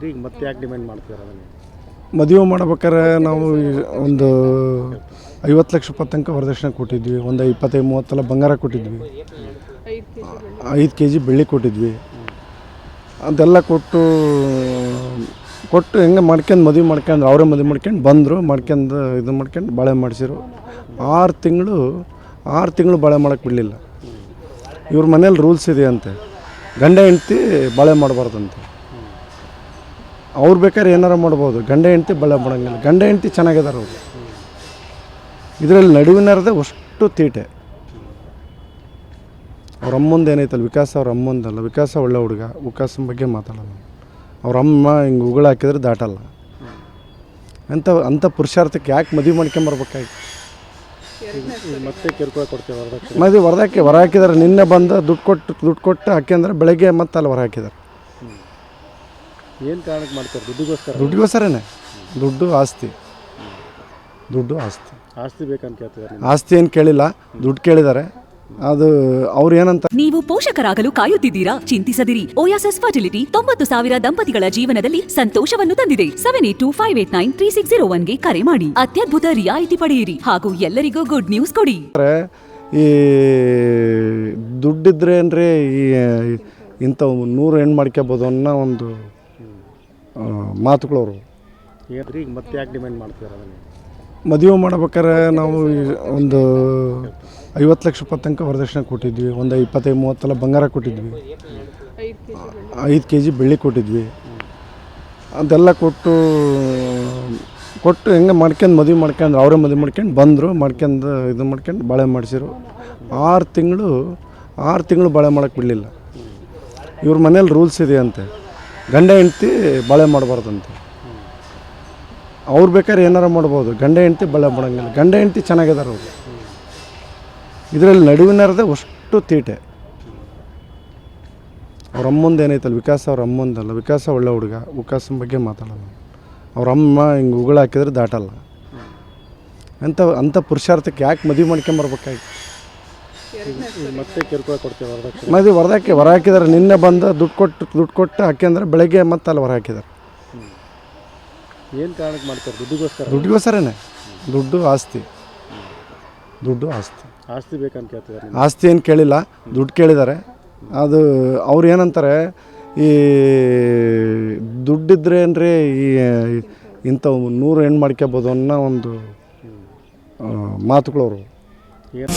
ಹೇಳಿದ್ರಿ ಈಗ ಮತ್ತೆ ಯಾಕೆ ಡಿಮ್ಯಾಂಡ್ ಮಾಡ್ತೀರಾ ಅದನ್ನು? ಮದುವೆ ಮಾಡ್ಬೇಕಾದ್ರೆ ನಾವು ಒಂದು ಐವತ್ತು ಲಕ್ಷ ರೂಪಾಯಿ ತನಕ ವರದಕ್ಷಿಣೆ ಕೊಟ್ಟಿದ್ವಿ. ಒಂದು ಇಪ್ಪತ್ತೈದು, ಮೂವತ್ತೆಲ್ಲ ಬಂಗಾರ ಕೊಟ್ಟಿದ್ವಿ. ಐದು ಕೆ ಜಿ ಬೆಳ್ಳಿ ಕೊಟ್ಟಿದ್ವಿ. ಅದೆಲ್ಲ ಕೊಟ್ಟು ಕೊಟ್ಟು ಹೆಂಗೆ ಮಾಡ್ಕೊಂಡು ಮದುವೆ ಮಾಡ್ಕೊಂಡು ಅವರೇ ಮದುವೆ ಮಾಡ್ಕೊಂಡು ಬಂದರು. ಮಾಡ್ಕೊಂಡು ಇದು ಮಾಡ್ಕೊಂಡು ಬಾಳೆ ಮಾಡಿಸಿರು. ಆರು ತಿಂಗಳು ಆರು ತಿಂಗಳು ಬಾಳೆ ಮಾಡೋಕ್ಕೆ ಬಿಡಲಿಲ್ಲ. ಇವ್ರ ಮನೇಲಿ ರೂಲ್ಸ್ ಇದೆ ಅಂತೆ ಗಂಡ ಹೆಂಡ್ತಿ ಬಾಳೆ ಮಾಡಬಾರ್ದಂತೆ. ಅವ್ರು ಬೇಕಾದ್ರೆ ಏನಾರು ಮಾಡ್ಬೋದು. ಗಂಡ ಹೆಂಡ್ತಿ ಬಳ್ಳ ಮಾಡೋಂಗಿಲ್ಲ. ಗಂಡ ಹೆಂಡ್ತಿ ಚೆನ್ನಾಗಿದ್ದಾರೆ ಅವರು. ಇದರಲ್ಲಿ ನಡುವಿನರದೇ ಅಷ್ಟು ತೀಟೆ. ಅವ್ರ ಅಮ್ಮಂದು ಏನೈತಲ್ಲ ವಿಕಾಸ ಅವ್ರ ಅಮ್ಮಂದಲ್ಲ ವಿಕಾಸ ಒಳ್ಳೆ ಹುಡುಗ ವಿಕಾಸನ ಬಗ್ಗೆ ಮಾತಾಡಲ್ಲ ಅವ್ರ ಅಮ್ಮ ಹಿಂಗೆ ಉಗುಳು ಹಾಕಿದ್ರೆ ದಾಟಲ್ಲ. ಅಂಥ ಅಂಥ ಪುರುಷಾರ್ಥಕ್ಕೆ ಯಾಕೆ ಮದುವೆ ಮಾಡ್ಕೊಂಬರ್ಬೇಕಾಯ್ತು ಮತ್ತೆ ಕಿರುಕುಳ ಕೊಡ್ತೀವಿ ವರದಕ್ಷಿಣೆ. ಮದುವೆ ಹೊರದಾಕಿ ಹೊರ ಹಾಕಿದ್ದಾರೆ ನಿನ್ನೆ ಬಂದು ದುಡ್ಡು ಕೊಟ್ಟು ದುಡ್ಡು ಕೊಟ್ಟು ಹಾಕ್ಯಂದ್ರೆ ಬೆಳಗ್ಗೆ ಮತ್ತೆ ಅಲ್ಲಿ ಹೊರ ಹಾಕಿದ್ದಾರೆ ಏನು ಕಾರಣಕ್ಕೆ ಮಾಡ್ತಾರೆ? ದುಡ್ಡಿಗೋಸ್ಕರ? ದುಡ್ಡಿಗೋಸ್ಕರನೇ. ದುಡ್ಡು ಆಸ್ತಿ. ದುಡ್ಡು ಆಸ್ತಿ. ಆಸ್ತಿ ಬೇಕಂತ ಕೇಳ್ತಿದ್ದಾರೆ ಆಸ್ತಿ ಏನು ಕೇಳಿಲ್ಲ ದುಡ್ಡು ಕೇಳಿದ್ದಾರೆ. ಅದು ಅವ್ರು ಏನಂತ ನೀವು ಪೋಷಕರಾಗಲು ಕಾಯುತ್ತಿದ್ದೀರಾ? ಚಿಂತಿಸದಿರಿ. ಓಯಾಸಸ್ ಫರ್ಟಿಲಿಟಿ ತೊಂಬತ್ತು ಸಾವಿರ ದಂಪತಿಗಳ ಜೀವನದಲ್ಲಿ ಸಂತೋಷವನ್ನು ತಂದಿದೆ. Seven eight two five eight nine three six zero ಒನ್ಗೆ ಕರೆ ಮಾಡಿ. ಅತ್ಯದ್ಭುತ ರಿಯಾಯಿತಿ ಪಡೆಯಿರಿ. ಹಾಗೂ ಎಲ್ಲರಿಗೂ ಗುಡ್ ನ್ಯೂಸ್ ಕೊಡಿ. ಈ ದುಡ್ಡಿದ್ರೆ ಅಂದರೆ ಈ ಇಂಥವು ನೂರು ಹೆಣ್ಣು ಮಾಡ್ಕೋಬೋದು ಅನ್ನೋ ಒಂದು ಆ, ಮಾತುಗಳು ಅವರು ಹೇಳಿದ್ರಿ ಈಗ ಮತ್ತೆ ಯಾಕೆ ಡಿಮ್ಯಾಂಡ್ ಮಾಡ್ತೀರಾ ಮದುವೆ ಮಾಡ್ಬೇಕಾದ್ರೆ ನಾವು ಒಂದು ಐವತ್ತು ಲಕ್ಷ ರೂಪಾಯಿ ತನಕ ವರದಕ್ಷಿಣೆ ಕೊಟ್ಟಿದ್ವಿ. ಒಂದು ಇಪ್ಪತ್ತೈದು ಮೂವತ್ತೆಲ್ಲ ಬಂಗಾರ ಕೊಟ್ಟಿದ್ವಿ. ಐದು ಕೆ ಜಿ ಬೆಳ್ಳಿ ಕೊಟ್ಟಿದ್ವಿ. ಅದೆಲ್ಲ ಕೊಟ್ಟು ಕೊಟ್ಟು ಹೆಂಗೆ ಮಾಡ್ಕೊಂಡು ಮದುವೆ ಮಾಡ್ಕೊಂಡು ಅವರೇ ಮದುವೆ ಮಾಡ್ಕೊಂಡು ಬಂದರು. ಮಾಡ್ಕೊಂಡು ಇದು ಮಾಡ್ಕೊಂಡು ಬಾಳೆ ಮಾಡಿಸಿರು. ಆರು ತಿಂಗಳು ಆರು ತಿಂಗಳು ಬಾಳೆ ಮಾಡೋಕ್ಕೆ ಬಿಡಲಿಲ್ಲ. ಇವ್ರ ಮನೇಲಿ ರೂಲ್ಸ್ ಇದೆ ಅಂತೆ. ಗಂಡ ಹೆಂಡ್ತಿ ಬಾಳೆ ಮಾಡಬಾರ್ದಂತೆ. ಅವ್ರು ಬೇಕಾದ್ರೆ ಏನಾರು ಮಾಡ್ಬೋದು. ಗಂಡ ಹೆಂಡ್ತಿ ಬಳೆ ಮಾಡೋಂಗಿಲ್ಲ. ಗಂಡ ಹೆಂಡ್ತಿ ಚೆನ್ನಾಗಿದ್ದಾರೆ ಅವರು. ಇದರಲ್ಲಿ ನಡುವಿನರದೇ ಅಷ್ಟು ತೀಟೆ. ಅವ್ರ ಅಮ್ಮಂದು ಏನೈತಲ್ಲ, ವಿಕಾಸ ಅವ್ರ ಅಮ್ಮಂದಲ್ಲ, ವಿಕಾಸ ಒಳ್ಳೆ ಹುಡುಗ ವಿಕಾಸನ ಬಗ್ಗೆ ಮಾತಾಡೋಲ್ಲ. ಅವ್ರ ಅಮ್ಮ ಹಿಂಗೆ ಉಗುಳು ಹಾಕಿದ್ರೆ ದಾಟಲ್ಲ. ಅಂಥ ಅಂಥ ಪುರುಷಾರ್ಥಕ್ಕೆ ಯಾಕೆ ಮದುವೆ ಮಾಡ್ಕೊಂಬರ್ಬೇಕಾಗಿತ್ತು ಮತ್ತೆ ಕಿರುಕುಳ ಕೊಡ್ತೀವಿ ವರದಕ್ಷಿಣೆ? ಮದುವೆ ಹೊರದಾಕಿ ಹೊರ ಹಾಕಿದ್ದಾರೆ. ನಿನ್ನೆ ಬಂದು ದುಡ್ಡು ಕೊಟ್ಟು ದುಡ್ಡು ಕೊಟ್ಟು ಹಾಕ್ಯಂದ್ರೆ ಬೆಳಗ್ಗೆ ಮತ್ತೆ ಅಲ್ಲಿ ಹೊರ ಹಾಕಿದ್ದಾರೆ. ಏನು ಕಾರಣಕ್ಕೆ ಮಾಡ್ತಾರೆ? ದುಡ್ಡಿಗೋಸ್ಕರ? ದುಡ್ಡಿಗೋಸ್ಕರನೇ. ದುಡ್ಡು ಆಸ್ತಿ. ದುಡ್ಡು ಆಸ್ತಿ. ಆಸ್ತಿ ಬೇಕಂತ ಕೇಳ್ತಿದ್ದಾರೆ ಆಸ್ತಿ ಏನು ಕೇಳಿಲ್ಲ. ದುಡ್ಡು ಕೇಳಿದ್ದಾರೆ. ಅದು ಅವ್ರು ಏನಂತಾರೆ ಈ ದುಡ್ಡಿದ್ರೆ ಏನ್ರಿ ಈ ಇಂಥವು ನೂರು ಹೆಣ್ಣು ಮಾಡ್ಕೋಬೋದು ಅನ್ನೋ ಒಂದು ಆ, ಮಾತುಗಳು ಅವರು ಏನು